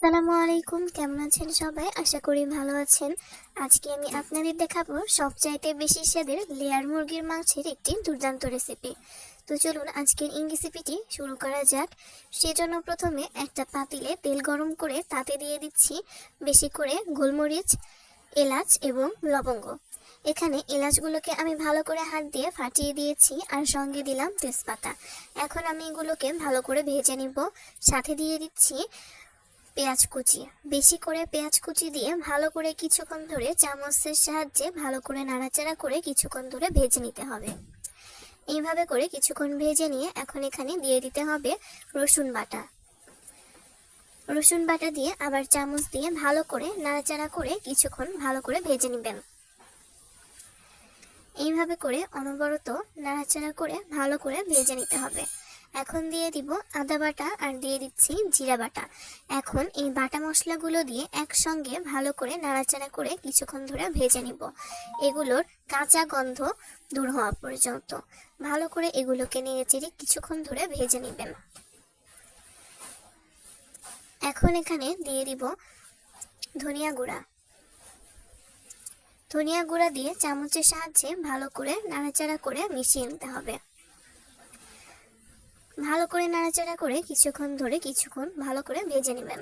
আসসালামু আলাইকুম, কেমন আছেন সবাই? আশা করি ভালো আছেন। আজকে আমি আপনাদের দেখাবো সবচাইতে বেশি স্বাদের লেয়ার মুরগির মাংসের একটি দুর্দান্ত রেসিপি তো চলুন আজকের এই রেসিপিটি শুরু করা যাক। সেজন্য প্রথমে একটা পাতিলে তেল গরম করে তাতে দিয়ে দিচ্ছি বেশি করে গোলমরিচ, এলাচ এবং লবঙ্গ। এখানে এলাচগুলোকে আমি ভালো করে হাত দিয়ে ফাটিয়ে দিয়েছি আর সঙ্গে দিলাম তেজপাতা। এখন আমি এগুলোকে ভালো করে ভেজে নিব। সাথে দিয়ে দিচ্ছি পেঁয়াজ কুচি। বেশি করে পেঁয়াজ কুচি দিয়ে ভালো করে কিছুক্ষণ ধরে চামচের সাহায্যে ভালো করে নাড়াচাড়া করে কিছুক্ষণ ধরে ভেজে নিতে হবে। এইভাবে করে কিছুক্ষণ ভেজে নিয়ে এখন এখানে দিয়ে দিতে হবে রসুন বাটা। রসুন বাটা দিয়ে আবার চামচ দিয়ে ভালো করে নাড়াচাড়া করে কিছুক্ষণ ভালো করে ভেজে নেবেন। এইভাবে করে অনবরত নাড়াচাড়া করে ভালো করে ভেজে নিতে হবে। এখন দিয়ে দিব আদা বাটা আর দিয়ে দিচ্ছি জিরা বাটা। এখন এই বাটা মশলাগুলো দিয়ে একসঙ্গে ভালো করে নাড়াচাড়া করে কিছুক্ষণ ধরে ভেজে নিব। এগুলোর কাঁচা গন্ধ দূর হওয়া পর্যন্ত। ভালো করে এগুলোকে নেড়ে চেড়ে কিছুক্ষণ ধরে ভেজে নেবেন। এখন এখানে দিয়ে দিব ধনিয়া গুঁড়া। ধনিয়া গুঁড়া দিয়ে চামচের সাহায্যে ভালো করে নাড়াচাড়া করে মিশিয়ে নিতে হবে। ভালো করে নাড়াচাড়া করে কিছুক্ষণ ধরে কিছুক্ষণ ভালো করে ভেজে নেবেন।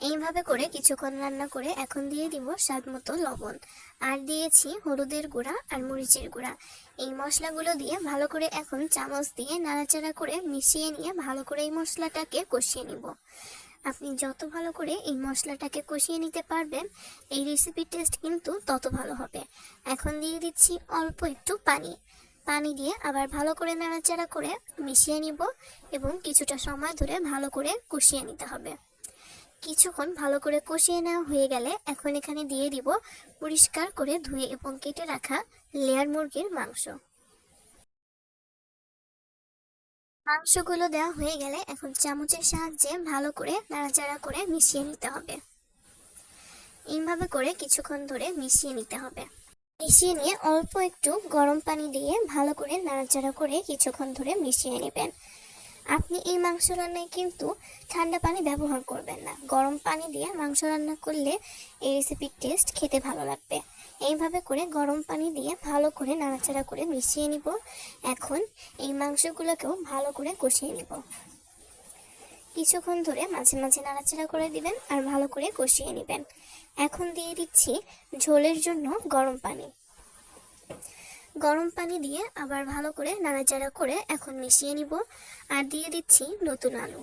এইভাবে করে কিছুক্ষণ রান্না করে এখন দিয়ে দিব স্বাদ মতো লবণ। আর দিয়েছি হলুদের গুঁড়া আর মরিচের গুঁড়া। এই মশলাগুলো দিয়ে ভালো করে এখন চামচ দিয়ে নাড়াচাড়া করে মিশিয়ে নিয়ে ভালো করে এই মশলাটাকে কষিয়ে নিব। আপনি যত ভালো করে এই মশলাটাকে কষিয়ে নিতে পারবেন, এই রেসিপির টেস্ট কিন্তু তত ভালো হবে। এখন দিয়ে দিচ্ছি অল্প একটু পানি। পানি দিয়ে আবার ভালো করে নাড়াচাড়া করে মিশিয়ে নিব এবং কিছুটা সময় ধরে ভালো করে কষিয়ে নিতে হবে। কিছুক্ষণ ভালো করে কষিয়ে নেওয়া হয়ে গেলে এখন এখানে দিয়ে দিব পরিষ্কার করে ধুয়ে এবং কেটে রাখা লেয়ার মুরগির মাংস। মাংসগুলো দেওয়া হয়ে গেলে এখন চামচের সাহায্যে ভালো করে নাড়াচাড়া করে মিশিয়ে নিতে হবে। এইভাবে করে কিছুক্ষণ ধরে মিশিয়ে নিতে হবে। মিশিয়ে নিয়ে অল্প একটু গরম পানি দিয়ে ভালো করে নাড়াচাড়া করে কিছুক্ষণ ধরে মিশিয়ে নেবেন। আপনি এই মাংস রান্নায় কিন্তু ঠান্ডা পানি ব্যবহার করবেন না। গরম পানি দিয়ে মাংস রান্না করলে এই রেসিপির টেস্ট খেতে ভালো লাগবে। এইভাবে করে গরম পানি দিয়ে ভালো করে নাড়াচাড়া করে মিশিয়ে নিব। এখন এই মাংসগুলোকেও ভালো করে কষিয়ে নিব। কিছুক্ষণ ধরে মাঝে মাঝে নাড়াচাড়া করে দিবেন আর ভালো করে কষিয়ে নেবেন। এখন দিয়ে দিচ্ছি ঝোলের জন্য গরম পানি। গরম পানি দিয়ে আবার ভালো করে নাড়াচাড়া করে এখন মিশিয়ে নিব আর দিয়ে দিচ্ছি নতুন আলু।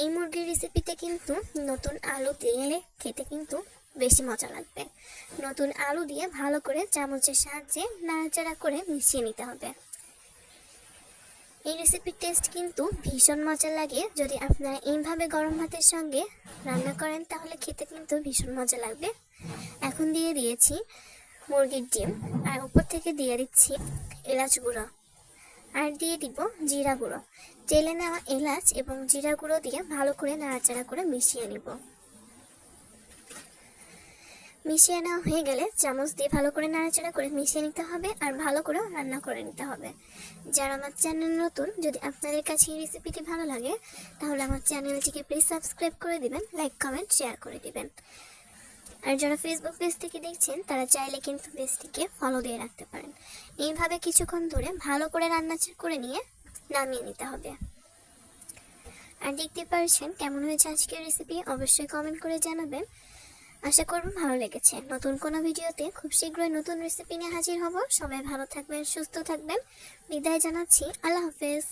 এই মুরগির রেসিপিতে কিন্তু নতুন আলু দিলে খেতে কিন্তু বেশি মজা লাগবে। নতুন আলু দিয়ে ভালো করে চামচের সাহায্যে নাড়াচাড়া করে মিশিয়ে নিতে হবে। এই রেসিপির টেস্ট কিন্তু ভীষণ মজা লাগে। যদি আপনারা এইভাবে গরম ভাতের সঙ্গে রান্না করেন, তাহলে খেতে কিন্তু ভীষণ মজা লাগবে। এখন দিয়ে দিয়েছি মুরগির ডিম, আর উপর থেকে দিয়ে দিচ্ছি এলাচ গুঁড়ো। আর দিয়ে দিব জিরা গুঁড়ো। তেলে নেওয়া এলাচ এবং জিরা গুঁড়ো দিয়ে ভালো করে নাড়াচাড়া করে মিশিয়ে নিব। মিশিয়ে নেওয়া হয়ে গেলে চামচ দিয়ে ভালো করে নাড়াচাড়া করে মিশিয়ে নিতে হবে আর ভালো করে রান্না করে নিতে হবে। যারা আমার চ্যানেল নতুন, যদি আপনাদের কাছে এই রেসিপিটি ভালো লাগে, তাহলে আমার চ্যানেলটিকে প্লিজ সাবস্ক্রাইব করে দিবেন লাইক কমেন্ট শেয়ার করে দিবেন। আর যারা ফেসবুক পেজ থেকে দেখছেন, তারা চাইলে কিন্তু পেজটিকে ফলো দিয়ে রাখতে পারেন। এইভাবে কিছুক্ষণ ধরে ভালো করে রান্না করে নিয়ে নামিয়ে নিতে হবে। আর দেখতে পারছেন কেমন হয়েছে আজকের রেসিপি অবশ্যই কমেন্ট করে জানাবেন। আশা করব ভালো লেগেছে। নতুন কোনো ভিডিওতে খুব শীঘ্রই নতুন রেসিপি নিয়ে হাজির হব। সবাই ভালো থাকবেন, সুস্থ থাকবেন। বিদায় জানাচ্ছি। আল্লাহ হাফেজ।